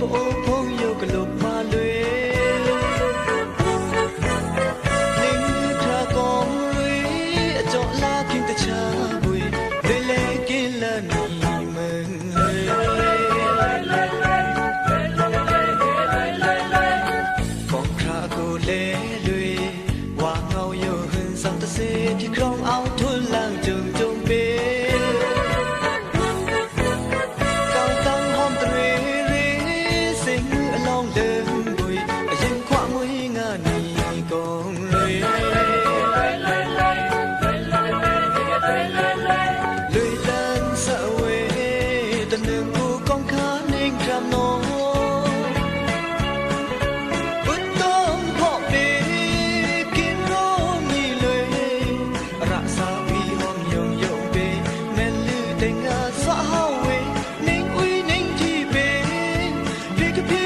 ပိုးဖုံးယုတ်ကလုတ်မလွေ ကုန်ရေလွေလန်းစဝေတနင်ကိုကောင်းခါနေကြမောဘုတော်ဖို့ပေကင်းရောမီလွေရစာပီဟောမြုံယုံပေမဲလူတင်ငါစဟောဝေနေဦးနေကြည့်ပေဒီကပြ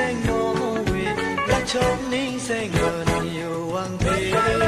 sẽ ngồi đã chống nín sẽ ngờ nhiều hoàng thế